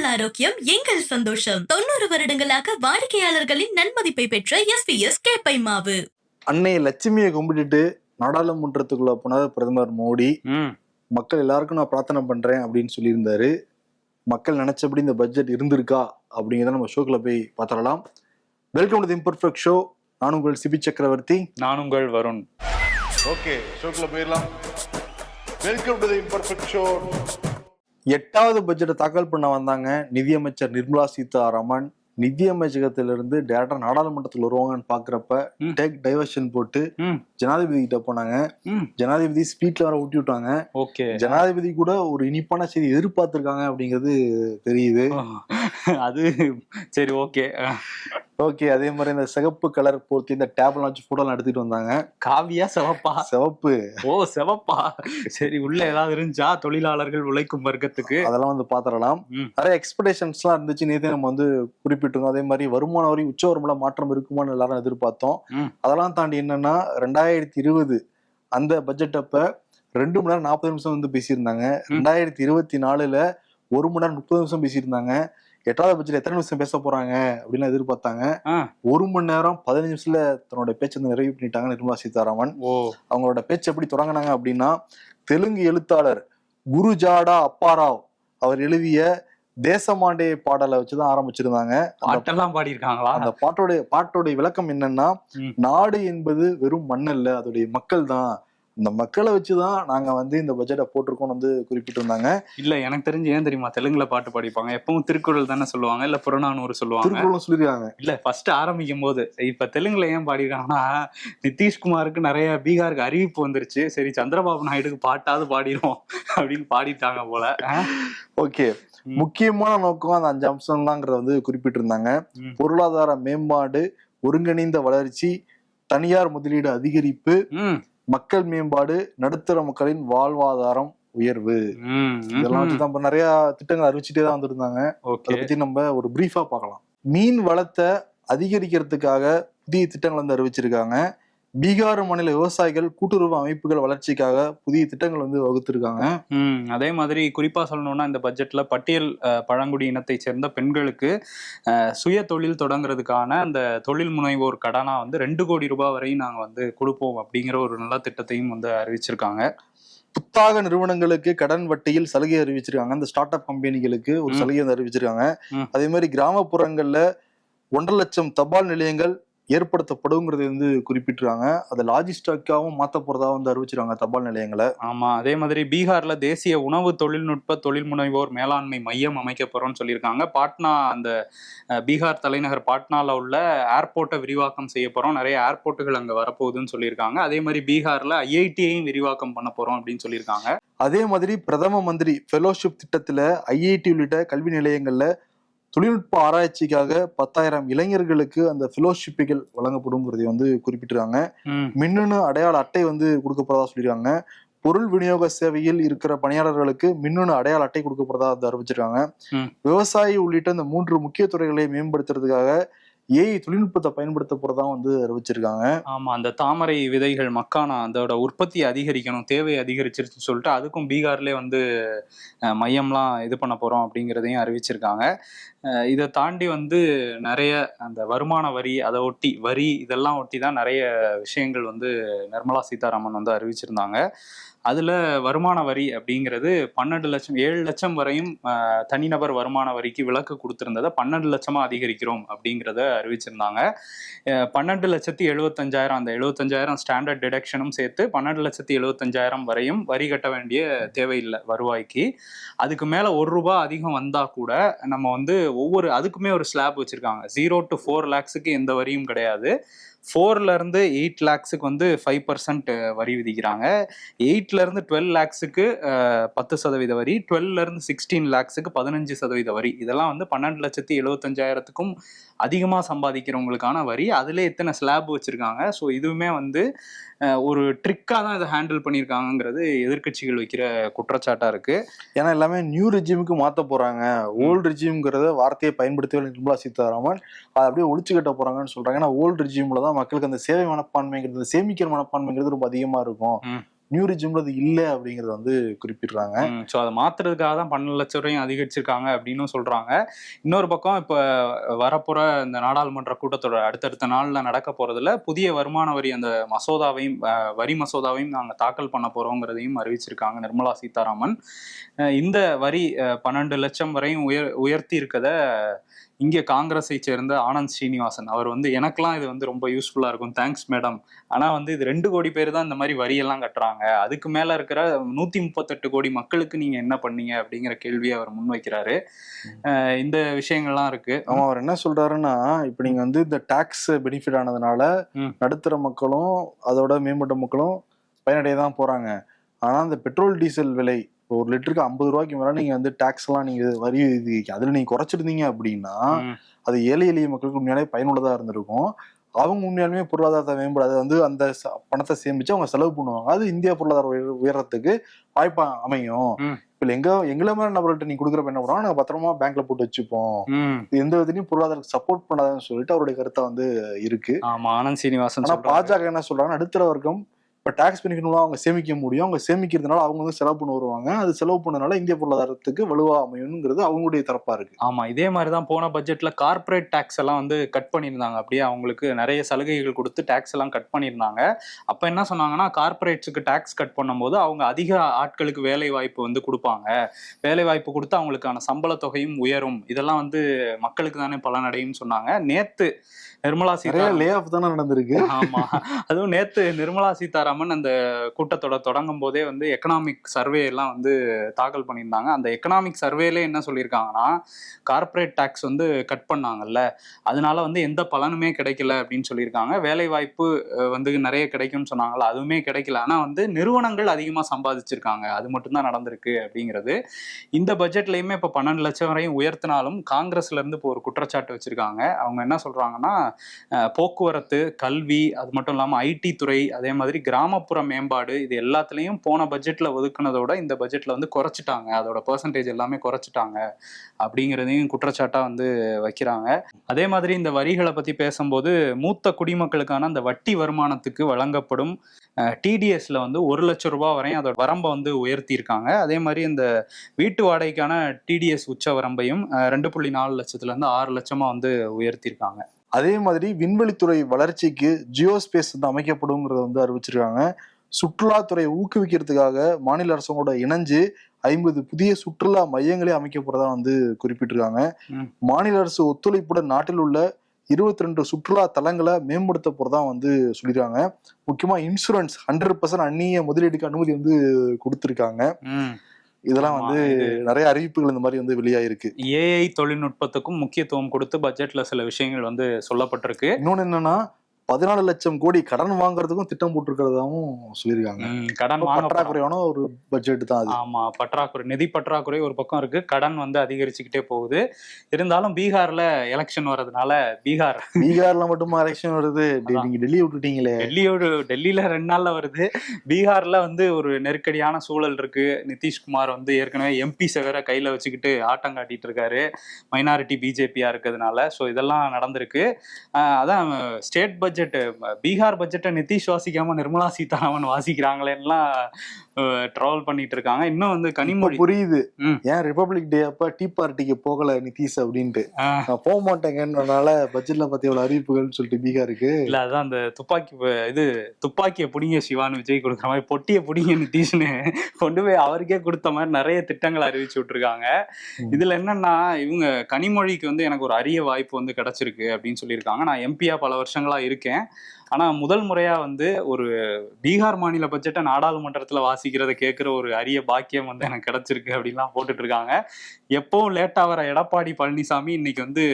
உங்கள் ஆரோக்கியம் எங்கள் சந்தோஷம். தொண்ணூறு வருடங்களாக வாடிக்கையாளர்களின் நன்மதிப்பை பெற்ற எஸ்பிஎஸ் கேப்பை மாவு அன்னை லட்சுமியை கும்பிட்டுட்டு நாடாளுமன்றத்துக்குள்ள போனார் பிரதமர் மோடி. ம். மக்கள் எல்லாருக்கும் நான் பிரார்த்தனை பண்றேன் அப்படின்னு சொல்லியிருந்தாரு. மக்கள் நினைச்சபடி இந்த பட்ஜெட் இருந்திருக்கா அப்படிங்கிறத நம்ம ஷோக்குள்ள போய் பார்த்துடலாம். வெல்கம் டு இம்பர்ஃபெக்ட் ஷோ நான் உங்கள் சிபி சக்கரவர்த்தி. நான் உங்கள் வருண். ஓகே ஷோக்குள்ள போயிடலாம். வெல்கம் டு இம்பர்ஃபெக்ட் ஷோ எட்டாவது பட்ஜெட்டை தாக்கல் பண்ண வந்தாங்க நிதியமைச்சர் நிர்மலா சீதாராமன். நிதியமைச்சகத்திலிருந்து டேரக்டா நாடாளுமன்றத்தில் வருவாங்கன்னு பாக்குறப்ப. டேக் டைவர்ஷன் போட்டு ஜனாதிபதி கிட்ட போனாங்க. ஜனாதிபதி ஸ்பீட்ல வர ஊட்டி விட்டாங்க. ஓகே. ஜனாதிபதி கூட ஒரு இனிப்பான செய்தி எதிர்பார்த்திருக்காங்க அப்படிங்கிறது தெரியுது. அது சரி ஓகே. ஓகே அதே மாதிரி இந்த சிகப்பு கலர் போர்த்தி இந்த டேப்ல வச்சு போட்டோ எடுத்துட்டு வந்தாங்க. காவியா சிவப்பா? சிவப்பு. ஓ சிவப்பா? சரி உள்ள ஏதாவது இருந்துச்சா? தொழிலாளர்கள் உழைக்கும் வர்க்கத்துக்கு? அதெல்லாம் வந்து பாத்திரலாம். நிறைய எக்ஸ்பெக்டேஷன்ஸ் எல்லாம் இருந்துச்சு. நேத்தே நம்ம வந்து குறிப்பிட்டிருந்தோம். அதே மாதிரி வருமான வரி உச்ச வருமான மாற்றம் இருக்குமான்னு எல்லாரும் எதிர்பார்த்தோம். அதெல்லாம் தாண்டி என்னன்னா ரெண்டாயிரத்தி இருபது அந்த பட்ஜெட் அப்ப ரெண்டு மணி நேரம் நாற்பது நிமிஷம் வந்து பேசியிருந்தாங்க. ரெண்டாயிரத்தி இருபத்தி நாலுல ஒரு மணி நேரம் முப்பது நிமிஷம் பேசியிருந்தாங்க. எட்டாவது பட்ஜெட் எத்தனை நிமிஷம் பேச போறாங்க அப்படின்னு எதிர்பார்த்தாங்க. ஒரு மணி நேரம் பதினஞ்சு நிமிஷத்துல தன்னோட பேச்சை வந்து நிறைவு பண்ணிட்டாங்க நிர்மலா சீதாராமன். அவங்களோட பேச்சு எப்படி தொடங்கினாங்க அப்படின்னா தெலுங்கு எழுத்தாளர் குருஜாடா அப்பாராவ் அவர் எழுதிய தேசமாண்டே பாடலை வச்சுதான் ஆரம்பிச்சிருந்தாங்க. பாட்டெல்லாம் பாடியிருக்காங்களா? அந்த பாட்டோட பாட்டோட விளக்கம் என்னன்னா. நாடு என்பது வெறும் மண் அல்ல அதோடைய மக்கள் தான் இந்த மக்களை வச்சுதான் நாங்க வந்து இந்த பட்ஜெட்டை போட்டிருக்கோம் வந்து குறிப்பிட்டிருந்தாங்க. இல்ல எனக்கு தெரிஞ்சு ஏன் தெரியுமா? தெலுங்குல பாட்டு பாடிப்பாங்க. எப்பவும் திருக்குறள் தானே சொல்லுவாங்க இல்ல புறநானூறு சொல்லுவாங்க. திருக்குறளும் சொல்லிருக்காங்க. இல்ல ஃபர்ஸ்ட் ஆரம்பிக்கும் போது இப்ப தெலுங்குல ஏன் பாடிருக்காங்கன்னா நிதிஷ்குமாருக்கு நிறைய பீகாருக்கு அறிவிப்பு வந்துருச்சு. சரி சந்திரபாபு நாயுடுக்கு பாட்டாவது பாடிரும் அப்படின்னு பாடிட்டாங்க போல. ஓகே. முக்கியமான நோக்கம் அந்த அஞ்சு அம்சம் தாங்கிறத வந்து குறிப்பிட்டிருந்தாங்க. பொருளாதார மேம்பாடு ஒருங்கிணைந்த வளர்ச்சி தனியார் முதலீடு அதிகரிப்பு மக்கள் மேம்பாடு நடுத்தர மக்களின் வாழ்வாதாரம் உயர்வு. இதெல்லாம் இப்ப நிறைய திட்டங்கள் அறிவிச்சுட்டே தான் வந்திருந்தாங்க. அதை பத்தி நம்ம ஒரு பிரீஃபா பார்க்கலாம். மீன் வளத்தை அதிகரிக்கிறதுக்காக புதிய திட்டங்கள் வந்து அறிவிச்சிருக்காங்க. பீகார் மாநில விவசாயிகள் கூட்டுறவு அமைப்புகள் வளர்ச்சிக்காக புதிய திட்டங்கள் வந்து வகுத்திருக்காங்க அதே மாதிரி குறிப்பா சொல்லணும்னா இந்த பட்ஜெட்ல பட்டியல் பழங்குடி இனத்தை சேர்ந்த பெண்களுக்கு சுய தொழில் தொடங்குறதுக்கான அந்த தொழில் முனைவோர் கடனா வந்து ரெண்டு கோடி ரூபாய் வரையும் நாங்க வந்து கொடுப்போம் அப்படிங்கிற ஒரு நல்ல திட்டத்தையும் வந்து அறிவிச்சிருக்காங்க புத்தாக நிறுவனங்களுக்கு கடன் வட்டியில் சலுகை அறிவிச்சிருக்காங்க இந்த ஸ்டார்ட் அப் கம்பெனிகளுக்கு ஒரு. சலுகை அறிவிச்சிருக்காங்க. அதே மாதிரி கிராமப்புறங்கள்ல ஒன்றரை லட்சம் தபால் நிலையங்கள் ஏற்படுத்தப்படுங்கிறது வந்து குறிப்பிட்டிருக்காங்க அதை லாஜிஸ்டாக்காவும் மாத்த போறதா வந்து அறிவிச்சிருக்காங்க தபால் நிலையங்களை. ஆமா அதே மாதிரி பீகார்ல தேசிய உணவு தொழில்நுட்ப தொழில் முனைவோர் மேலாண்மை மையம் அமைக்க போறோம்னு சொல்லியிருக்காங்க. பாட்னா அந்த பீகார் தலைநகர் பாட்னால உள்ள ஏர்போர்ட்டை விரிவாக்கம் செய்ய போறோம். நிறைய ஏர்போர்ட்டுகள் அங்க வரப்போகுதுன்னு சொல்லியிருக்காங்க. அதே மாதிரி பீகார்ல ஐஐடியையும் விரிவாக்கம் பண்ண போறோம் அப்படின்னு சொல்லியிருக்காங்க. அதே மாதிரி பிரதம மந்திரி ஃபெலோஷிப் திட்டத்துல ஐஐடி உள்ளிட்ட கல்வி நிலையங்கள்ல தொழில்நுட்ப ஆராய்ச்சிக்காக பத்தாயிரம் இளைஞர்களுக்கு அந்த ஃபெலோஷிப்புகள் வழங்கப்படுங்கிறதை வந்து குறிப்பிட்டிருக்காங்க. மின்னணு அடையாள அட்டை வந்து கொடுக்க போறதா சொல்லியிருக்காங்க. பொருள் விநியோக சேவையில் இருக்கிற பணியாளர்களுக்கு மின்னணு அடையாள அட்டை கொடுக்க போறதா அறிவிச்சிருக்காங்க. விவசாயி உள்ளிட்ட இந்த மூன்று முக்கிய துறைகளை மேம்படுத்துறதுக்காக ஏஐ தொழில்நுட்பத்தை பயன்படுத்த போறதா வந்து அறிவிச்சிருக்காங்க. ஆமா அந்த தாமரை விதைகள் மக்கானா அதோட உற்பத்தி அதிகரிக்கணும் தேவை அதிகரிச்சிருச்சுன்னு சொல்லிட்டு அதுக்கும் பீகார்லயே வந்து மையம்லாம் இது பண்ண போறோம் அப்படிங்கிறதையும் அறிவிச்சிருக்காங்க. இதை தாண்டி வந்து நிறைய அந்த வருமான வரி அதை ஒட்டி வரி இதெல்லாம் ஒட்டி தான் நிறைய விஷயங்கள் வந்து நிர்மலா சீதாராமன் வந்து அறிவிச்சிருந்தாங்க. அதில் வருமான வரி அப்படிங்கிறது பன்னெண்டு லட்சம் ஏழு லட்சம் வரையும் தனிநபர் வருமான வரிக்கு விலக்கு கொடுத்துருந்ததை பன்னெண்டு லட்சமாக அதிகரிக்கிறோம் அப்படிங்கிறத அறிவிச்சிருந்தாங்க. பன்னெண்டு லட்சத்தி எழுபத்தஞ்சாயிரம் அந்த எழுபத்தஞ்சாயிரம் ஸ்டாண்டர்ட் டிடக்ஷனும் சேர்த்து பன்னெண்டு லட்சத்தி எழுபத்தஞ்சாயிரம் வரையும் வரி கட்ட வேண்டிய தேவையில்லை வருவாய்க்கு. அதுக்கு மேலே ஒரு ரூபா அதிகம் வந்தால் கூட நம்ம வந்து ஒவ்வொரு அதுக்குமே ஒரு ஸ்லாப் வச்சுருக்காங்க. ஜீரோ டு ஃபோர் லேக்ஸுக்கு எந்த வரியும் கிடையாது. ஃபோர்லேருந்து எயிட் லேக்ஸுக்கு வந்து ஃபைவ் பர்சன்ட் வரி விதிக்கிறாங்க. எயிட்லேருந்து டுவெல் லேக்ஸுக்கு பத்து சதவீத வரி. டுவெல்ல இருந்து சிக்ஸ்டீன் லேக்ஸுக்கு பதினஞ்சு சதவீத வரி. இதெல்லாம் வந்து பன்னெண்டு லட்சத்தி எழுபத்தஞ்சாயிரத்துக்கும் அதிகமாக சம்பாதிக்கிறவங்களுக்கான வரி. அதிலே இத்தனை ஸ்லாப் வச்சிருக்காங்க. ஸோ இதுவுமே வந்து ஒரு ட்ரிக்காக தான் இதை ஹேண்டில் பண்ணியிருக்காங்கங்கிறது எதிர்க்கட்சிகள் வைக்கிற குற்றச்சாட்டாக இருக்கு. ஏன்னா எல்லாமே நியூ ரெஜிமுக்கு மாத்த போறாங்க. ஓல்டு ரெஜிம்ங்கிறத வார்த்தையை பயன்படுத்தவே நிர்மலா சீதாராமன். அதை அப்படியே ஒழிச்சு கட்ட போறாங்கன்னு சொல்றாங்க. ஏன்னா ஓல்டு ரெஜிம்ல தான் மக்களுக்கு அந்த சேவை மனப்பான்மைங்கிறது சேமிக்கிற மனப்பான்மைங்கிறது ரொம்ப அதிகமா இருக்கும். நியூரிஜிம்ல அது இல்லை அப்படிங்கறத வந்து குறிப்பிடுறாங்க. ஸோ அதை மாத்துறதுக்காக தான் பன்னெண்டு லட்சம் வரையும் அதிகரிச்சிருக்காங்க அப்படின்னு சொல்றாங்க. இன்னொரு பக்கம் இப்போ வரப்போற இந்த நாடாளுமன்ற கூட்டத்தோட அடுத்தடுத்த நாள்ல நடக்க போறதுல புதிய வருமான வரி அந்த மசோதாவையும் அஹ், வரி மசோதாவையும் நாங்க தாக்கல் பண்ண போறோங்கிறதையும் அறிவிச்சிருக்காங்க நிர்மலா சீதாராமன். அஹ், இந்த வரி பன்னெண்டு லட்சம் வரையும் உயர் உயர்த்தி இருக்கத இங்கே காங்கிரஸை சேர்ந்த ஆனந்த் ஸ்ரீனிவாசன் அவர் வந்து எனக்கெல்லாம் இது வந்து ரொம்ப யூஸ்ஃபுல்லா இருக்கும். தேங்க்ஸ் மேடம் ஆனா வந்து இது ரெண்டு கோடி பேர் தான் இந்த மாதிரி வரியெல்லாம் கட்டுறாங்க. அதுக்கு மேல இருக்கிற நூத்தி முப்பத்தெட்டு கோடி மக்களுக்கு நீங்க என்ன பண்ணீங்க அப்படிங்கிற கேள்வியை அவர் முன்வைக்கிறாரு. இந்த விஷயங்கள்லாம் இருக்கு. அவன் அவர் என்ன சொல்றாருன்னா இப்ப நீங்க வந்து இந்த டாக்ஸ் பெனிஃபிட் ஆனதுனால. நடுத்தர மக்களும் அதோட மேம்பட்ட மக்களும் பயனடைய தான் போறாங்க. ஆனா இந்த பெட்ரோல் டீசல் விலை ஒரு லிட்டருக்கு ஐம்பது ரூபாய்க்கு மேல நீங்க வந்து டாக்ஸ் எல்லாம் நீங்க வரி அதுல நீங்க குறைச்சிருந்தீங்க அப்படின்னா அது ஏழை எளிய மக்களுக்கு உண்மையாலே பயனுள்ளதா இருந்திருக்கும். அவங்க உண்மையாலுமே பொருளாதாரத்தை மேம்பட அது வந்து அந்த பணத்தை சேமிச்சு அவங்க செலவு பண்ணுவாங்க. அது இந்தியா பொருளாதார உயர- உயரத்துக்கு வாய்ப்பா அமையும். இப்ப எங்க எங்களை மாதிரி நபர்கள்ட்ட நீ கொடுக்குறப்ப என்ன பண்ணுவோம் நாங்க பத்திரமா பேங்க்ல போட்டு வச்சுப்போம். எந்த விதத்திலையும் பொருளாதாரத்துக்கு சப்போர்ட் பண்ணாதுன்னு சொல்லிட்டு அவருடைய கருத்தை வந்து இருக்கு. ஆமா ஆனந்த் சீனிவாசன். பாஜக என்ன சொல்றாங்க நடுத்தர வர்க்கம் இப்போ டேக்ஸ் பெனிஃபிட் அவங்க சேமிக்க முடியும். அவங்க சேமிக்கிறதுனால அவங்க வந்து செலவு பண்ண வருவாங்க. அது செலவு பண்ணனால இந்திய பொருளாதாரத்துக்கு வலுவா அமையும்ங்கிறது அவங்களுடைய தரப்பா இருக்கு. ஆமா இதே மாதிரி தான் போன பட்ஜெட்ல கார்ப்பரேட் டேக்ஸ் எல்லாம் வந்து கட் பண்ணியிருந்தாங்க. அப்படியே அவங்களுக்கு நிறைய சலுகைகள் கொடுத்து டேக்ஸ் எல்லாம் கட் பண்ணியிருந்தாங்க. அப்ப என்ன சொன்னாங்கன்னா கார்ப்பரேட்ஸுக்கு டேக்ஸ் கட் பண்ணும்போது அவங்க அதிக ஆட்களுக்கு வேலை வாய்ப்பு வந்து கொடுப்பாங்க. வேலை வாய்ப்பு கொடுத்து அவங்களுக்கான சம்பள தொகையும் உயரும். இதெல்லாம் வந்து மக்களுக்கு தானே பலனடையும் சொன்னாங்க. நேத்து நிர்மலா சீதாராமன். லே ஆஃப் தானே நடந்திருக்கு. ஆமா. அதுவும் நேத்து நிர்மலா சீதாராமன் அந்த கூட்டத்தொடர் தொடங்கும் போதே வந்து எக்கனாமிக் சர்வே எல்லாம் வந்து தாக்கல் பண்ணியிருந்தாங்க. அந்த எக்கனாமிக் சர்வேல என்ன சொல்லியிருக்காங்கன்னா கார்ப்பரேட் டாக்ஸ் வந்து கட் பண்ணாங்கல்ல. அதனால வந்து எந்த பலனுமே கிடைக்கல அப்படின்னு சொல்லியிருக்காங்க. வேலை வாய்ப்பு வந்து நிறைய கிடைக்கும்னு சொன்னாங்கல்ல அதுவுமே கிடைக்கல. ஆனா வந்து நிறுவனங்கள் அதிகமா சம்பாதிச்சிருக்காங்க. அது மட்டும்தான் நடந்திருக்கு அப்படிங்கிறது. இந்த பட்ஜெட்லயுமே இப்ப பன்னெண்டு லட்சம் வரையும் உயர்த்தினாலும் காங்கிரஸ்ல இருந்து இப்போ ஒரு குற்றச்சாட்டு வச்சிருக்காங்க. அவங்க என்ன சொல்றாங்கன்னா போக்குவரத்து கல்வி அது மட்டும் இல்லாமல் ஐடி துறை அதே மாதிரி கிராமப்புற மேம்பாடு இது எல்லாத்துலேயும் போன பட்ஜெட்டில் ஒதுக்குனதோட இந்த பட்ஜெட்டில் வந்து குறைச்சிட்டாங்க. அதோட பர்சன்டேஜ் எல்லாமே குறைச்சிட்டாங்க. அப்படிங்கிறதையும் குற்றச்சாட்டாக வந்து வைக்கிறாங்க. அதே மாதிரி இந்த வரிகளை பற்றி பேசும்போது மூத்த குடிமக்களுக்கான அந்த வட்டி வருமானத்துக்கு வழங்கப்படும் டிடிஎஸ்ல வந்து ஒரு லட்சம் ரூபாய் வரையும் அதோட வரம்பை வந்து உயர்த்தியிருக்காங்க. அதே மாதிரி இந்த வீட்டு வாடகைக்கான டிடிஎஸ் உச்ச வரம்பையும் ரெண்டு புள்ளி நாலு லட்சத்துலேருந்து ஆறு லட்சமாக வந்து உயர்த்தியிருக்காங்க. அதே மாதிரி விண்வெளித்துறை வளர்ச்சிக்கு ஜியோ ஸ்பேஸ் வந்து அமைக்கப்படுங்கிறத வந்து அறிவிச்சிருக்காங்க சுற்றுலாத்துறையை ஊக்குவிக்கிறதுக்காக மாநில அரசோட இணைஞ்சு ஐம்பது புதிய சுற்றுலா மையங்களே அமைக்க போறதா வந்து குறிப்பிட்டிருக்காங்க. மாநில அரசு ஒத்துழைப்புடன் நாட்டில் உள்ள இருபத்தி ரெண்டு சுற்றுலா தலங்களை மேம்படுத்த போறதா வந்து சொல்லியிருக்காங்க முக்கியமா இன்சூரன்ஸ் ஹண்ட்ரட் பர்சன்ட் அந்நிய முதலீடுக்கு அனுமதி வந்து கொடுத்திருக்காங்க. இதெல்லாம் வந்து நிறைய அறிவிப்புகள் இந்த மாதிரி வந்து வெளியாயிருக்கு. ஏஐ தொழில்நுட்பத்துக்கும் முக்கியத்துவம் கொடுத்து பட்ஜெட்ல சில விஷயங்கள் வந்து சொல்லப்பட்டிருக்கு. இன்னொன்னு என்னன்னா பதினாலு லட்சம் கோடி கடன் வாங்குறதுக்கும் திட்டம் போட்டிருக்கிறதாவும் சொல்லியிருக்காங்க. கடன் பற்றாக்குறையான ஒரு பட்ஜெட் தான் அது. ஆமா பற்றாக்குறை நிதி பற்றாக்குறை ஒரு பக்கம் இருக்கு. கடன் வந்து அதிகரிச்சுக்கிட்டே போகுது. இருந்தாலும் பீகார்ல எலெக்ஷன் வர்றதுனால பீகார். பீகார்ல மட்டுமா எலெக்ஷன் வருது. நீங்க டெல்லி விட்டுட்டீங்களே. டெல்லியோடு டெல்லியில ரெண்டு நாள்ல வருது. பீகார்ல வந்து ஒரு நெருக்கடியான சூழல் இருக்கு. நிதிஷ்குமார் வந்து ஏற்கனவே எம்பி வேற கையில வச்சுக்கிட்டு ஆட்டம் காட்டிட்டு இருக்காரு. மைனாரிட்டி பிஜேபியா இருக்கிறதுனால. ஸோ இதெல்லாம் நடந்திருக்கு. அதான் ஸ்டேட் பட்ஜெட் பீகார் பட்ஜெட்டை நிதிஷ் வாசிக்காம நிர்மலா சீதாராமன் வாசிக்கிறாங்களேன்னா ட்ராவல் பண்ணிட்டு இருக்காங்க இன்னும் வந்து கனிமொழி புரியுது. ஏன் ரிபப்ளிக் டே அப்ப டீ பார்ட்டிக்கு போகல நிதிஷ் அப்படின்ட்டு. நான் போக மாட்டேங்கன்றனால பட்ஜெட்ல பத்தி எவ்வளவு அறிவிப்புகள்னு சொல்லிட்டு பீகாருக்கு. இல்ல அதான் அந்த துப்பாக்கி இது துப்பாக்கியை புடிங்க சிவான்னு விஜய் கொடுக்குற மாதிரி பொட்டியை புடிங்க நிதிஷ்னு கொண்டு போய் அவருக்கே கொடுத்த மாதிரி நிறைய திட்டங்கள் அறிவிச்சு விட்டுருக்காங்க. இதுல என்னன்னா இவங்க கனிமொழிக்கு வந்து எனக்கு ஒரு அரிய வாய்ப்பு வந்து கிடைச்சிருக்கு அப்படின்னு சொல்லியிருக்காங்க. நான் எம்பியா பல வருஷங்களா இருக்கேன். ஆனா முதல் முறையா வந்து ஒரு பீகார் மாநில பட்ஜெட்டை நாடாளுமன்றத்துல வாசிக்கிறத கேட்கிற ஒரு அரிய பாக்கியம் வந்து எனக்கு கிடைச்சிருக்கு அப்படின்லாம் போட்டுட்டு இருக்காங்க. எப்பவும் லேட்டா வர எடப்பாடி பழனிசாமி இன்னைக்கு வந்து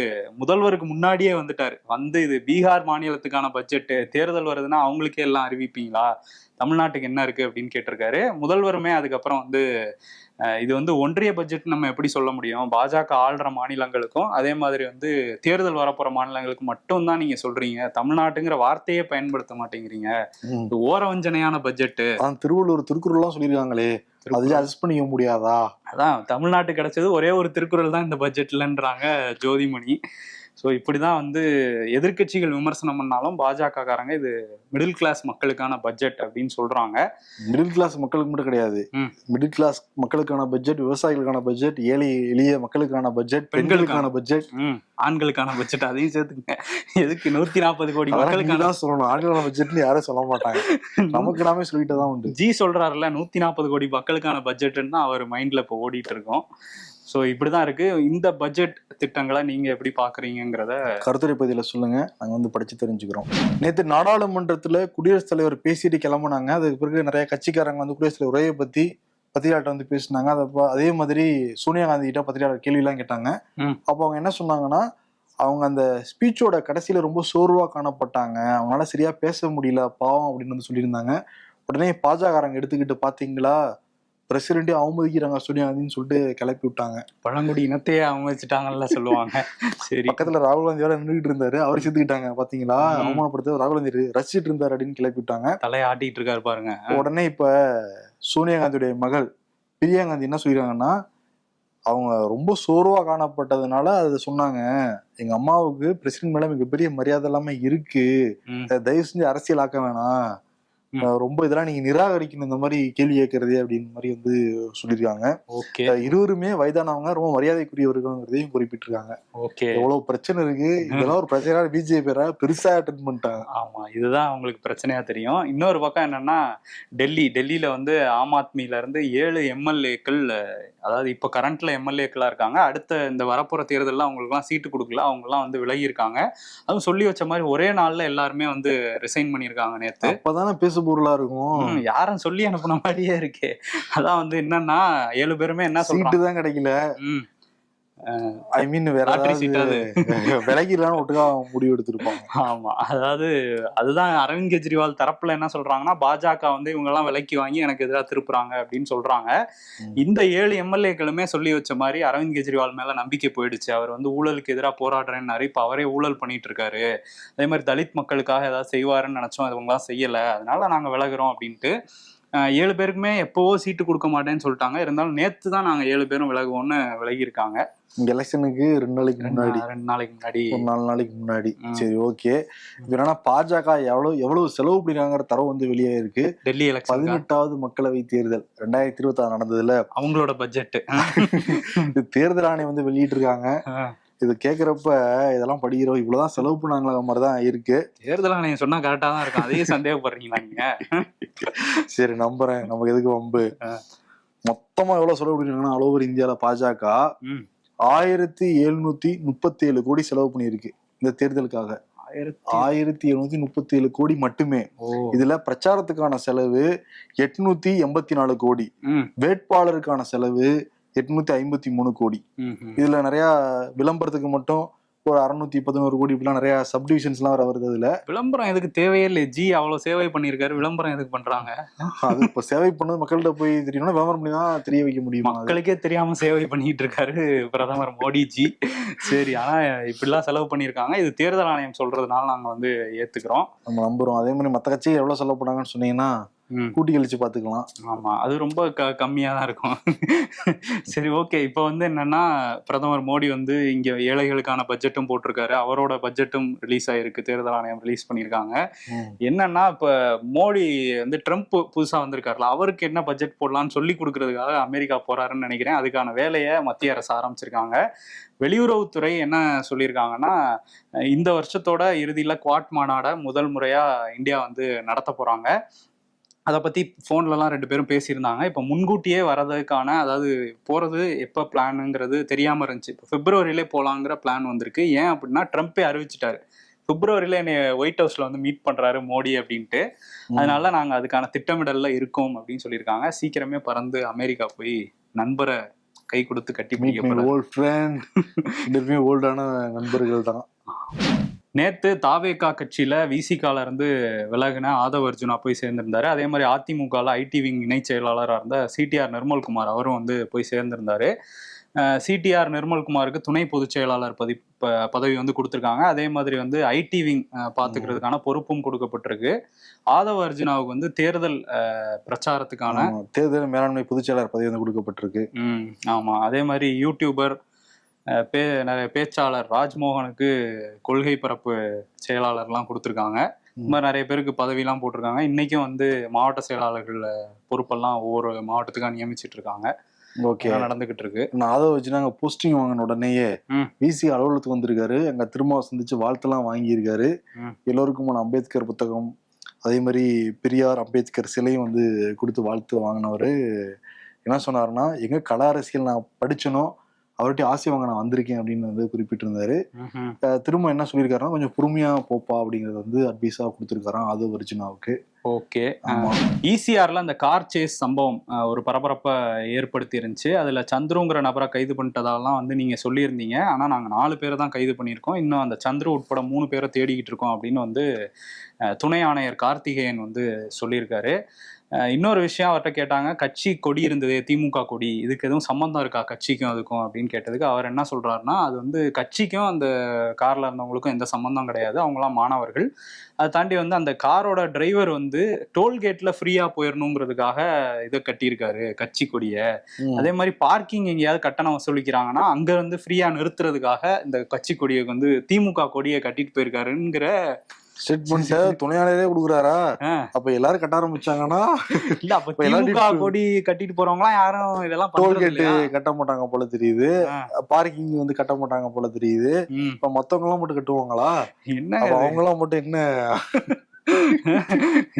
முதல்வருக்கு முன்னாடியே வந்துட்டாரு. வந்து இது பீகார் மாநிலத்துக்கான பட்ஜெட் தேர்தல் வருதுன்னா அவங்களுக்கே எல்லாம் அறிவிப்பீங்களா? தமிழ்நாட்டுக்கு என்ன இருக்கு அப்படின்னு கேட்டிருக்காரு. முதல்வருமே அதுக்கப்புறம் வந்து இது வந்து ஒன்றிய பட்ஜெட் நம்ம எப்படி சொல்ல முடியும்? பாஜக ஆள்ற மாநிலங்களுக்கும் அதே மாதிரி வந்து தேர்தல் வரப்போற மாநிலங்களுக்கு மட்டும் தான் நீங்க சொல்றீங்க. தமிழ்நாட்டுங்கிற வார்த்தையே பயன்படுத்த மாட்டேங்கிறீங்க. இது ஓரவஞ்சனையான பட்ஜெட் அதான் திருவள்ளூர் திருக்குறள் எல்லாம் சொல்லியிருக்காங்களே அது அட்ஜஸ்ட் பண்ணிக்க முடியாதா? அதான் தமிழ்நாட்டு கிடைச்சது ஒரே ஒரு திருக்குறள் தான் இந்த பட்ஜெட்லன்றாங்க ஜோதிமணி. ஸோ இப்படிதான் வந்து எதிர்க்கட்சிகள் விமர்சனம் பண்ணாலும் பாஜக காரங்க இது மிடில் கிளாஸ் மக்களுக்கான பட்ஜெட் அப்படின்னு சொல்றாங்க. மிடில் கிளாஸ் மக்களுக்கு மட்டும் கிடையாது. மிடில் கிளாஸ் மக்களுக்கான பட்ஜெட் விவசாயிகளுக்கான பட்ஜெட் ஏழை எளிய மக்களுக்கான பட்ஜெட் பெண்களுக்கான பட்ஜெட் ஆண்களுக்கான பட்ஜெட் அதையும் சேர்த்துக்கங்க. எதுக்கு நூத்தி நாற்பது கோடி மக்களுக்கான சொல்லணும். ஆண்களுக்கான பட்ஜெட்னு யாரும் சொல்ல மாட்டாங்க. நமக்கு நாமே சொல்லிட்டு தான் உண்டு. ஜி சொல்றாருல நூத்தி நாற்பது கோடி மக்களுக்கான பட்ஜெட்னு அவர் மைண்ட்ல இப்போ ஓடிட்டு இருக்கோம். ஸோ இப்படிதான் இருக்கு. இந்த பட்ஜெட் திட்டங்களை நீங்க எப்படி பாக்குறீங்கிறத கருத்துரை பதில சொல்லுங்க. நாங்க வந்து படிச்சு தெரிஞ்சுக்கிறோம். நேத்து நாடாளுமன்றத்துல குடியரசுத் தலைவர் பேசிட்டு கிளம்புனாங்க. அதுக்கு பிறகு நிறைய கட்சிக்காரங்க வந்து குடியரசுத் தலைவர் உரையை பத்தி பத்திரிகையாளர்ட்ட வந்து பேசினாங்க. அதை அதே மாதிரி சோனியா காந்தி கிட்ட பத்திரிகையாளர் கேள்வி எல்லாம் கேட்டாங்க. அப்போ அவங்க என்ன சொன்னாங்கன்னா அவங்க அந்த ஸ்பீச்சோட கடைசியில ரொம்ப சோர்வா காணப்பட்டாங்க. அவங்களால சரியா பேச முடியல பாவம் அப்படின்னு வந்து சொல்லியிருந்தாங்க. உடனே பாஜகக்காரங்க எடுத்துக்கிட்டு பாத்தீங்களா? பிரசிடென்ட்டே அவமதிக்கிறாங்க சோனியா காந்தின்னு சொல்லிட்டு கிளப்பி விட்டாங்க. பழங்குடி இனத்தையே அவங்க வச்சுட்டாங்கல்ல சொல்லுவாங்க. சரி. பக்கத்துல ராகுல் காந்தி வேற நின்றுட்டு இருந்தாரு. அவர் செத்துக்கிட்டாங்க. பாத்தீங்களா. அவமானப்படுத்த ராகுல் காந்தி ரசிச்சிட்டு இருந்தாரு அப்படின்னு கிளப்பி விட்டாங்க. தலையை ஆட்டிட்டு இருக்காரு பாருங்க. உடனே இப்ப சோனியா காந்தியுடைய மகள் பிரியா காந்தி என்ன சொல்லிருக்காங்கன்னா அவங்க ரொம்ப சோர்வா காணப்பட்டதுனால அதை சொன்னாங்க. எங்க அம்மாவுக்கு பிரசிடென்ட் மேல மிகப்பெரிய மரியாதை இல்லாம இருக்கு. தயவு செஞ்சு அரசியலாக்க வேணாம். ம். அஹ் ரொம்ப இதெல்லாம் நீங்க நிராகரிக்கணும் இந்த மாதிரி கேள்வி கேட்கறதே அப்படின்னு மாதிரி வந்து சொல்லியிருக்காங்க. இருவருமே வயதானவங்க ரொம்ப மரியாதைக்குரியவர்கள்ங்கிறதையும் குறிப்பிட்டிருக்காங்க. ஓகே. எவ்வளவு பிரச்சனை இருக்கு? இதெல்லாம் ஒரு பிரச்சனை பிஜேபி பெருசா அட்டன் பண்ணிட்டாங்க. ஆமா இதுதான் அவங்களுக்கு பிரச்சனையா தெரியும். இன்னொரு பக்கம் என்னன்னா டெல்லி டெல்லியில வந்து ஆம் ஆத்மில இருந்து ஏழு எம்எல்ஏக்கள் அதாவது இப்ப கரண்ட்ல எம்எல்ஏக்களா இருக்காங்க. அடுத்த இந்த வரப்போற தேர்தலில் அவங்களுக்குலாம் சீட்டு கொடுக்கல. அவங்கலாம் வந்து விலகி இருக்காங்க. அதுவும் சொல்லி வச்ச மாதிரி ஒரே நாள்ல எல்லாருமே வந்து ரிசைன் பண்ணியிருக்காங்க நேத்து. அப்பதானே பேசு பொருளா இருக்கும். யாரும் சொல்லி அனுப்புன மாதிரியே இருக்கே. அதான் வந்து என்னன்னா ஏழு பேருமே என்ன சொல்றாங்க? தான் கிடைக்கல. ஐ மீன் வேற விலகிடலாம் ஒட்டுக்கா முடிவு எடுத்திருப்பாங்க ஆமா. அதாவது அதுதான் அரவிந்த் கெஜ்ரிவால் தரப்புல என்ன சொல்றாங்கன்னா பாஜக வந்து இவங்க எல்லாம் விலைக்கு வாங்கி எனக்கு எதிராக திருப்புறாங்க அப்படின்னு சொல்றாங்க. இந்த ஏழு எம்எல்ஏக்களுமே சொல்லி வச்ச மாதிரி அரவிந்த் கெஜ்ரிவால் மேல நம்பிக்கை போயிடுச்சு. அவர் வந்து ஊழலுக்கு எதிராக போராடுறேன்னாரு இப்ப அவரே ஊழல் பண்ணிட்டு இருக்காரு. அதே மாதிரி தலித் மக்களுக்காக ஏதாவது செய்வாருன்னு நினைச்சோம் அது இவங்களாம் செய்யல. அதனால நாங்க விலகுறோம் அப்படின்ட்டு. ஏழு பேருக்குமே எப்பவோ சீட்டு கொடுக்க மாட்டேன்னு சொல்லிட்டாங்க. இருந்தாலும் நேத்து தான் நாங்க ஏழு பேரும் விலகுவோம்னு விலகி இருக்காங்க இங்க எலெக்ஷனுக்கு ரெண்டு நாளைக்கு முன்னாடி. ரெண்டு நாளைக்கு முன்னாடி. ஒரு நாலு நாளைக்கு முன்னாடி. சரி ஓகே. என்னன்னா பாஜக எவ்வளவு எவ்வளவு செலவு பண்ணிருக்காங்கிற தரவு வந்து வெளியே இருக்கு. டெல்லி எலெக்ஷன் பதினெட்டாவது மக்களவை தேர்தல் ரெண்டாயிரத்தி இருபத்தி ஆறு நடந்ததுல. அவங்களோட பட்ஜெட் தேர்தல் ஆணையம் வந்து வெளியிட்டு இருக்காங்க இது கேக்குறப்ப இதெல்லாம் படிக்கிறோம். இவ்வளவுதான் செலவு பண்ணாங்களா மாதிரிதான் இருக்கு. தேர்தல் ஆணையம் சொன்னா கரெக்டா தான் இருக்கும். அதையே சந்தேகப்படுறீங்களா நீங்க? சரி நம்புறேன். நமக்கு எதுக்கு வம்பு? ஆ. மொத்தமா எவ்வளவு செலவு பண்ணிருக்காங்கன்னா ஆல் ஓவர் இந்தியால பாஜக. ஆயிரத்தி எழுநூத்தி முப்பத்தி ஏழு கோடி செலவு பண்ணியிருக்கு இந்த தேர்தலுக்காக. ஆயிரத்தி ஆயிரத்தி எழுநூத்தி முப்பத்தி ஏழு கோடி மட்டுமே. இதுல பிரச்சாரத்துக்கான செலவு எட்நூத்தி எண்பத்தி நாலு கோடி. வேட்பாளருக்கான செலவு எட்நூத்தி ஐம்பத்தி மூணு கோடி. இதுல நிறைய விளம்பரத்துக்கு மட்டும் ஒரு அறுநூத்தி பதினோரு கோடி இப்படிலாம் நிறைய சப்டிவிஷன்ஸ் எல்லாம் வேற வருது அதுல. விளம்பரம் எதுக்கு தேவையே இல்லை ஜி அவ்வளவு சேவை பண்ணியிருக்காரு. விளம்பரம் எதுக்கு பண்றாங்க? அது இப்ப சேவை பண்ணது. மக்கள்கிட்ட போய் தெரியணும்னா விளம்பரம் பண்ணி தான் தெரிய வைக்க முடியுமா? மக்களுக்கே தெரியாம சேவை பண்ணிட்டு இருக்காரு பிரதமர் மோடி ஜி சரி ஆனா இப்படிலாம் செலவு பண்ணியிருக்காங்க. இது தேர்தல் ஆணையம் சொல்றதுனால நாங்க வந்து ஏத்துக்கிறோம். நம்ம நம்புறோம். அதே மாதிரி மத்த கட்சி எவ்வளவு செலவு பண்ணாங்கன்னு சொன்னீங்கன்னா. கூட்டி கழிச்சு பாத்துக்கலாம். ஆமா அது ரொம்ப க கம்மியா தான் இருக்கும். சரி ஓகே. இப்போ வந்து என்னன்னா பிரதமர் மோடி வந்து இங்க ஏழைகளுக்கான பட்ஜெட்டும் போட்டிருக்காரு. அவரோட பட்ஜெட்டும் ரிலீஸ் ஆயிருக்கு. தேர்தல் ஆணையம் ரிலீஸ் பண்ணியிருக்காங்க. என்னன்னா இப்ப மோடி வந்து ட்ரம்ப் புதுசா வந்திருக்காருல அவருக்கு என்ன பட்ஜெட் போடலாம்னு சொல்லி கொடுக்கறதுக்காக அமெரிக்கா போறாருன்னு நினைக்கிறேன். அதுக்கான வேலையை மத்திய அரசு ஆரம்பிச்சிருக்காங்க. வெளியுறவுத்துறை என்ன சொல்லியிருக்காங்கன்னா இந்த வருஷத்தோட இறுதியில குவாட் மாநாட முதல் முறையா இந்தியா வந்து நடத்த போறாங்க. அதை பத்தி ஃபோன்லலாம் ரெண்டு பேரும் பேசியிருந்தாங்க. இப்போ முன்கூட்டியே வர்றதுக்கான அதாவது போறது எப்போ பிளானுங்கிறது தெரியாம இருந்துச்சு. இப்போ பிப்ரவரியிலே போலாங்கிற பிளான் வந்திருக்கு. ஏன் அப்படின்னா ட்ரம்ப்பே அறிவிச்சிட்டாரு. பிப்ரவரியில என்னை ஒயிட் ஹவுஸ்ல வந்து மீட் பண்றாரு மோடி அப்படின்ட்டு. அதனால நாங்க அதுக்கான திட்டமிடல்ல இருக்கோம் அப்படின்னு சொல்லியிருக்காங்க. சீக்கிரமே பறந்து அமெரிக்கா போய் நண்பரை கை கொடுத்து கட்டி பிடிக்க old friend. ரெண்டு பேருமே ஓல்டான நண்பர்கள் தான் நேத்து தாவேகா கட்சியில விசிகால இருந்து விலகின ஆதவ் அர்ஜுனா போய் சேர்ந்திருந்தாரு. அதே மாதிரி அதிமுகல ஐடி விங் இணைச் செயலாளராக இருந்த சிடிஆர் நிர்மல்குமார் அவரும் வந்து போய் சேர்ந்திருந்தாரு. சிடிஆர் நிர்மல்குமாருக்கு துணை பொதுச் செயலாளர் பதி பதவி வந்து கொடுத்துருக்காங்க. அதே மாதிரி வந்து ஐடி விங் பாத்துக்கிறதுக்கான பொறுப்பும் கொடுக்கப்பட்டிருக்கு. ஆதவ் அர்ஜுனாவுக்கு வந்து தேர்தல் பிரச்சாரத்துக்கான. தேர்தல் மேலாண்மை பொதுச் செயலாளர் பதவி வந்து கொடுக்கப்பட்டிருக்கு. ம் ஆமா. அதே மாதிரி யூடியூபர் பே நிறைய பேச்சாளர் ராஜ்மோகனுக்கு கொள்கை பரப்பு செயலாளர்லாம் கொடுத்துருக்காங்க. இந்த மாதிரி நிறைய பேருக்கு பதவிலாம் போட்டிருக்காங்க. இன்னைக்கும் வந்து மாவட்ட செயலாளர்கள் பொறுப்பெல்லாம் ஒவ்வொரு மாவட்டத்துக்காக நியமிச்சிட்டு இருக்காங்க ஓகே. நடந்துகிட்டு இருக்கு நான் அதை வச்சு நாங்க போஸ்டிங் வாங்கின உடனேயே. விசி அலுவலகத்துக்கு வந்திருக்காரு. அங்க திரும்ப சந்திச்சு வாழ்த்தெல்லாம் வாங்கியிருக்காரு. ம். எல்லோருக்குமான அம்பேத்கர் புத்தகம் அதே மாதிரி பெரியார் அம்பேத்கர் சிலையும் வந்து கொடுத்து வாழ்த்து வாங்கினவர். என்ன சொன்னாருன்னா எங்க கலா அரசியல் நான் படிச்சனோ அவர்கிட்ட ஆசை வாங்க நான் வந்திருக்கேன் அப்படின்னு வந்து குறிப்பிட்டிருந்தாரு. திரும்ப என்ன சொல்லியிருக்காருன்னா கொஞ்சம் பொறுமையா போப்பா அப்படிங்கறது வந்து அட்வைஸா கொடுத்துருக்காராம். அது வர்ஜினாவுக்கு ஓகே. ஈசிஆர்ல அந்த கார் சேஸ் சம்பவம் ஒரு பரபரப்பை ஏற்படுத்தி இருந்துச்சு அதுல சந்துருங்கிற நபரை கைது பண்ணிட்டதாலாம் வந்து நீங்க சொல்லியிருந்தீங்க. ஆனா நாங்க நாலு பேரை தான் கைது பண்ணியிருக்கோம். இன்னும் அந்த சந்துரு உட்பட மூணு பேரை தேடிக்கிட்டு இருக்கோம் அப்படின்னு வந்து துணை ஆணையர் கார்த்திகேயன் வந்து சொல்லியிருக்காரு. இன்னொரு விஷயம் அவர்கிட்ட கேட்டாங்க கட்சி கொடி இருந்ததே திமுக கொடி இதுக்கு எதுவும் சம்பந்தம் இருக்கா? கட்சிக்கும் அதுக்கும்? அப்படின்னு கேட்டதுக்கு அவர் என்ன சொல்றாருன்னா அது வந்து கட்சிக்கும் அந்த கார்ல இருந்தவங்களுக்கும் எந்த சம்பந்தம் கிடையாது. அவங்களாம் மாணவர்கள். அதை தாண்டி வந்து அந்த காரோட டிரைவர் வந்து டோல்கேட்ல ஃப்ரீயா போயிடணுங்கிறதுக்காக இதை கட்டியிருக்காரு கட்சி கொடிய. அதே மாதிரி பார்க்கிங் எங்கேயாவது கட்டணம் வசூலிக்கிறாங்கன்னா அங்க வந்து ஃப்ரீயா நிறுத்துறதுக்காக இந்த கட்சி கொடியை வந்து திமுக கொடியை கட்டிட்டு போயிருக்காருங்கிற ஸ்டேட்மெண்ட்டை துணையாளரே கொடுக்குறாரா. அப்ப எல்லாரும் கட்ட ஆரம்பிச்சாங்கன்னா இல்ல அப்ப திமுக கொடி கட்டிட்டு போறவங்களாம் யாரும் இதெல்லாம் இல்லையா? கட்ட மாட்டாங்க போல தெரியுது. பார்க்கிங் வந்து கட்ட மாட்டாங்க போல தெரியுது. இப்ப மத்தவங்க எல்லாம் மட்டும் கட்டுவாங்களா? என்ன அவங்க எல்லாம் மட்டும் என்ன?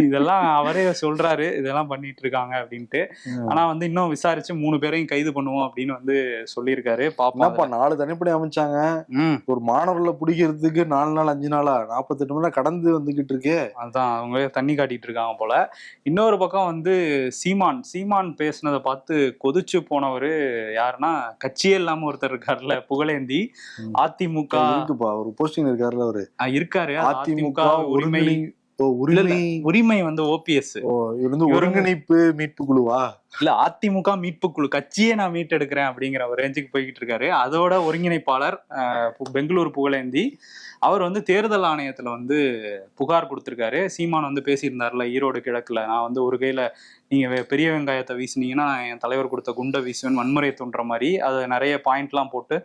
இதெல்லாம் அவரே சொல்றாரு இதெல்லாம் பண்ணிட்டு இருக்காங்க அப்படின்ட்டு ஆனா வந்து இன்னும் விசாரிச்சு மூணு பேரையும் கைது பண்ணுவோம் அப்படின்னு வந்து சொல்லியிருக்காரு. என்னப்பா நாலு தனிப்படை அமைச்சாங்க. ஒரு மாணவர்களை பிடிக்கிறதுக்கு நாலு நாள் அஞ்சு நாளா? நாற்பத்தெட்டு மணி கடந்து வந்துகிட்டு இருக்கே. அதான் அவங்க தண்ணி காட்டிட்டு இருக்காங்க போல. இன்னொரு பக்கம் வந்து சீமான். சீமான் பேசுனதை பார்த்து கொதிச்சு போனவர் யாருன்னா கட்சியே இல்லாம ஒருத்தர் இருக்காருல்ல புகழேந்தி. அதிமுக ஒரு போஸ்டிங் இருக்காருல்ல அவரு. இருக்காரு. அது அதிமுக உரிமை உரிமை உரிமை வந்து ஓபிஎஸ் வந்து ஒருங்கிணைப்பு மீட்பு குழுவா? இல்ல அதிமுக மீட்பு குழு. கட்சியே நான் மீட்டெடுக்கிறேன் அப்படிங்கிற ஒரு ரேஞ்சுக்கு போய்கிட்டு இருக்காரு. அதோட ஒருங்கிணைப்பாளர் பெங்களூர் புகழேந்தி அவர் வந்து தேர்தல் ஆணையத்துல வந்து புகார் கொடுத்திருக்காரு. சீமான் வந்து பேசியிருந்தார்ல ஈரோடு கிழக்குல. நான் வந்து ஒரு கையில நீங்க பெரிய வெங்காயத்தை வீசுனீங்கன்னா நான் என் தலைவர் கொடுத்த குண்டை வீசுவேன் வன்முறை தோன்ற மாதிரி அதை நிறைய பாயிண்ட்லாம் போட்டு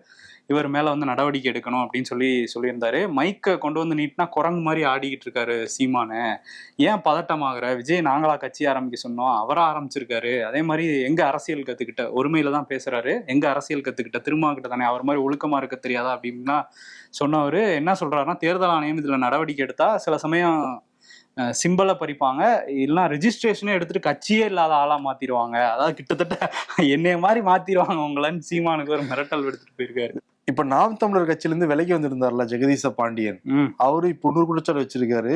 இவர் மேல வந்து நடவடிக்கை எடுக்கணும் அப்படின்னு சொல்லி சொல்லியிருந்தாரு. மைக்கை கொண்டு வந்து நீட்டினா குரங்கு மாதிரி ஆடிக்கிட்டு இருக்காரு சீமானு. ஏன் பதட்டமாகற? விஜய் நாங்களா கட்சி ஆரம்பிக்க சொன்னோம். அவரா ஆரம்பிச்சிருக்காரு. அதே மாதிரி எங்க அரசியல் கத்துக்கிட்ட ஒருமையில தான் பேசுறாரு. எங்க அரசியல் கத்துக்கிட்ட திரும்ப கிட்ட தானே? அவர் மாதிரி ஒழுக்கமா இருக்க தெரியாதா அப்படின்னா சொன்னவர் என்ன சொல்றாருன்னா தேர்தல் ஆணையம் இதுல நடவடிக்கை எடுத்தா சில சமயம் சிம்பிளை பறிப்பாங்க. இல்லைன்னா ரிஜிஸ்ட்ரேஷனே எடுத்துட்டு கட்சியே இல்லாத ஆளா மாத்திடுவாங்க. அதாவது கிட்டத்தட்ட என்னைய மாதிரி மாத்திடுவாங்க உங்களன்னு சீமானுக்கு ஒரு மிரட்டல் எடுத்துட்டு போயிருக்காரு. இப்ப நாம் தமிழர் கட்சியில இருந்து விலகி வந்திருந்தார்ல ஜெகதீச பாண்டியன். அவரு இப்போ நூறு குற்றச்சாட்டு வச்சிருக்காரு.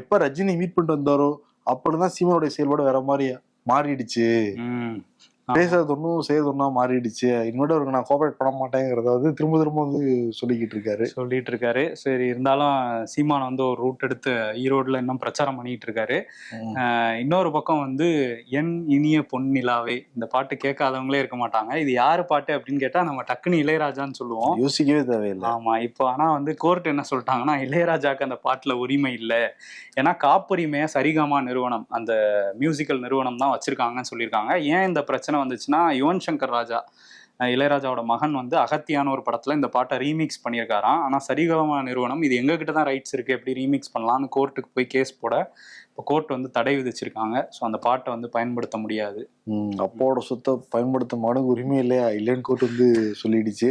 எப்ப ரஜினி மீட் பண்ணிட்டு வந்தாரோ அப்பதான் சீமானுடைய செயல்பாடு வேற மாதிரி மாறிடுச்சு. பேசுறது ஒன்றும் செய்யறது ஒன்றா மாறிடுச்சு. இனிமேட்டு அவருக்கு நான் கோஆபரேட் பண்ண மாட்டேங்கிறத வந்து திரும்ப திரும்ப வந்து சொல்லிக்கிட்டு இருக்காரு. சொல்லிட்டு இருக்காரு. சரி இருந்தாலும் சீமான் வந்து ஒரு ரூட் எடுத்து ஈரோட்ல இன்னும் பிரச்சாரம் பண்ணிட்டு இருக்காரு. இன்னொரு பக்கம் வந்து என் இனிய பொன்னிலாவே இந்த பாட்டு கேட்காதவங்களே இருக்க மாட்டாங்க. இது யாரு பாட்டு அப்படின்னு கேட்டா நம்ம டக்குன்னு இளையராஜான்னு சொல்லுவோம். யோசிக்கவே தேவையில்லை. ஆமா இப்போ ஆனா வந்து கோர்ட் என்ன சொல்லிட்டாங்கன்னா இளையராஜாக்கு அந்த பாட்டுல உரிமை இல்லை. ஏன்னா காப்புரிமையை சரிகமா நிறுவனம் அந்த மியூசிக்கல் நிறுவனம் தான் வச்சிருக்காங்கன்னு சொல்லியிருக்காங்க. ஏன் இந்த பிரச்சனை வந்துச்சுன்னா யுவன் சங்கர் ராஜா இளையராஜாவோட மகன் வந்து அகத்தியான ஒரு படத்துல இந்த பாட்டை ரீமிக்ஸ் பண்ணியிருக்காராம். ஆனா சரிகமா நிறுவனம் இது எங்க கிட்ட தான் ரைட்ஸ் இருக்கு எப்படி ரீமிக்ஸ் பண்ணலாம்னு கோர்ட்டுக்கு போய் கேஸ் போட இப்போ கோர்ட் வந்து தடை விதிச்சிருக்காங்க. ஸோ அந்த பாட்டை வந்து பயன்படுத்த முடியாது. அப்பாவோட சொத்தை பயன்படுத்த மனுக்கு உரிமை இல்லையா? இல்லைன்னு கோர்ட் வந்து சொல்லிடுச்சு.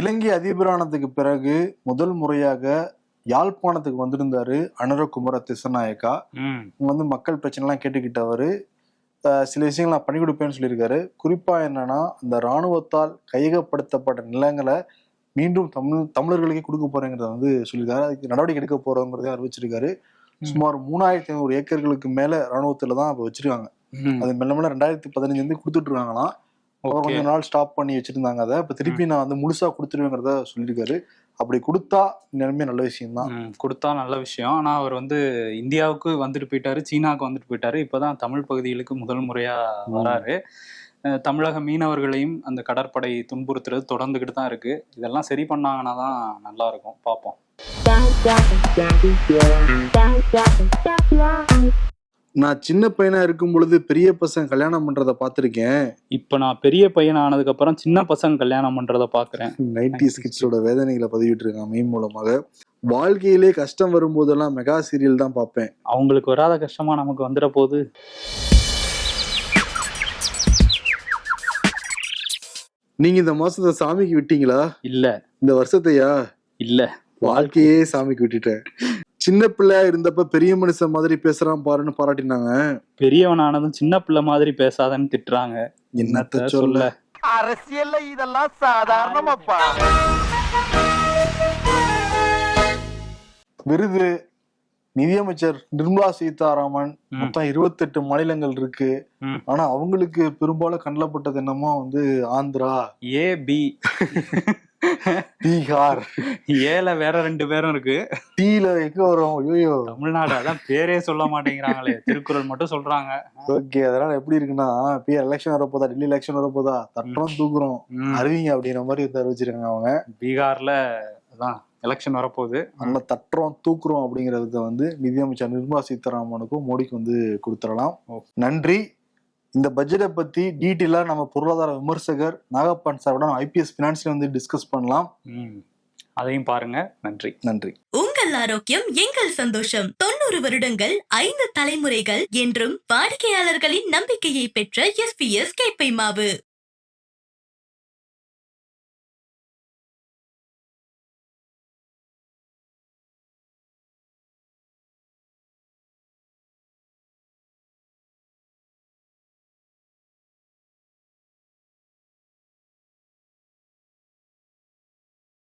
இலங்கை அதிபரானதுக்கு பிறகு முதல் முறையாக யாழ்ப்பாணத்துக்கு வந்திருந்தாரு அனுரகுமார திசநாயக்கா. வந்து மக்கள் பிரச்சனைலாம் கேட்டுக்கிட்டவர். சில விஷயங்கள் நான் பண்ணி கொடுப்பேன்னு சொல்லியிருக்காரு. குறிப்பா என்னன்னா இந்த இராணுவத்தால் கையகப்படுத்தப்பட்ட நிலங்களை மீண்டும் தமிழ் தமிழர்களுக்கே கொடுக்க போறேங்கிறத வந்து சொல்லியிருக்காரு. அதுக்கு நடவடிக்கை எடுக்க போறோங்கிறதையும் அறிவிச்சிருக்காரு. சுமார் மூணாயிரத்தி ஐநூறு ஏக்கர்களுக்கு மேல இராணுவத்துல தான் இப்ப வச்சிருக்காங்க. அது மெல்ல மெல்ல ரெண்டாயிரத்தி பதினஞ்சு வந்து கொடுத்துட்டு இருக்காங்களாம் கொஞ்ச நாள் ஸ்டாப் பண்ணி வச்சிருந்தாங்க அதை. இப்ப திருப்பி நான் வந்து முழுசா கொடுத்துருவேங்கிறத சொல்லியிருக்காரு. அப்படி கொடுத்தா நிலைமை நல்ல விஷயம் தான் கொடுத்தா நல்ல விஷயம் ஆனா அவர் வந்து இந்தியாவுக்கு வந்துட்டு போயிட்டாரு சீனாவுக்கு வந்துட்டு போயிட்டாரு இப்பதான் தமிழ் பகுதிகளுக்கு முதல் முறையா வராரு தமிழக மீனவர்களையும் அந்த கடற்படை துன்புறுத்துறது தொடர்ந்துகிட்டு தான் இருக்கு இதெல்லாம் சரி பண்ணாங்கன்னா தான் நல்லா இருக்கும் பார்ப்போம் நான் சின்ன பையனா இருக்கும் பொழுது பெரிய பசங்க கல்யாணம் பண்றத பார்த்திருக்கேன். இப்ப நான் பெரிய பையன் ஆனதுக்கு அப்புறம் சின்ன பசங்க கல்யாணம் பண்றத பாக்குறேன் நைன்டி கிட்ஸோட வேதனைகளை பதிவிட்டு இருக்கான் மெயின் மூலமாக. வாழ்க்கையிலே கஷ்டம் வரும்போதெல்லாம் மெகா சீரியல் தான் பார்ப்பேன். அவங்களுக்கு வராத கஷ்டமா நமக்கு வந்துட போகுது நீங்க இந்த மாசத்தை சாமிக்கு விட்டீங்களா? இல்ல. இந்த வருஷத்தையா? இல்ல. வாழ்க்கையே சாமிக்கு விட்டுட்டேன். சின்ன பிள்ளையா இருந்தப்ப பெரிய மனுஷன் மாதிரி பேசுறான் பாருன்னு பாராட்டினாங்க. பெரியவனானதும் சின்ன பிள்ளை மாதிரி பேசாதன்னு திட்டுறாங்க. என்னத்த சொல்ல? அரசியல்ல இதெல்லாம் சாதாரணமாப்பா. விருது நிதியமைச்சர் நிர்மலா சீதாராமன். மொத்தம் இருபத்தெட்டு மாநிலங்கள் இருக்கு. ஆனா அவங்களுக்கு பெரும்பாலும் கண்ணப்பட்டது என்னமோ வந்து ஆந்திரா. ஏ பி. பீகார் ஏல வேற ரெண்டு பேரும் இருக்கு. டீல எங்க வரும்? ஐயோ தமிழ்நாடு அதான் பேரே சொல்ல மாட்டேங்கிறாங்களே. திருக்குறள் மட்டும் சொல்றாங்க. ஓகே அதனால எப்படி இருக்குன்னா இப்போ எலெக்ஷன் வரப்போதா? டெல்லி எலெக்ஷன் வரப்போதா? தட்டுறோம் தூக்குறோம். அறிவிங்க அப்படிங்கிற மாதிரி வந்து அறிவிச்சிருக்காங்க அவங்க. பீகார்ல அதான் எலெக்ஷன் வரப்போகுது. நம்ம தட்டுறோம் தூக்குறோம் அப்படிங்கறத வந்து நிதியமைச்சர் நிர்மலா சீதாராமனுக்கும் மோடிக்கு வந்து கொடுத்துடலாம். நன்றி. இந்த பட்ஜெட்டை பத்தி டீட்டெயிலா நம்ம பொருளாதார விமர்சகர் நாகப்பன் சாருடன் ஐபிஎஸ் பினான்ஸ்ல வந்து டிஸ்கஸ் பண்ணலாம். ம். அதையும் பாருங்க. நன்றி. நன்றி. உங்கள் ஆரோக்கியம் எங்கள் சந்தோஷம். தொண்ணூறு வருடங்கள் ஐந்து தலைமுறைகள் என்றும் வாடிக்கையாளர்களின் நம்பிக்கையை பெற்ற எஸ்பிஎஸ் கேப்பை மாவு.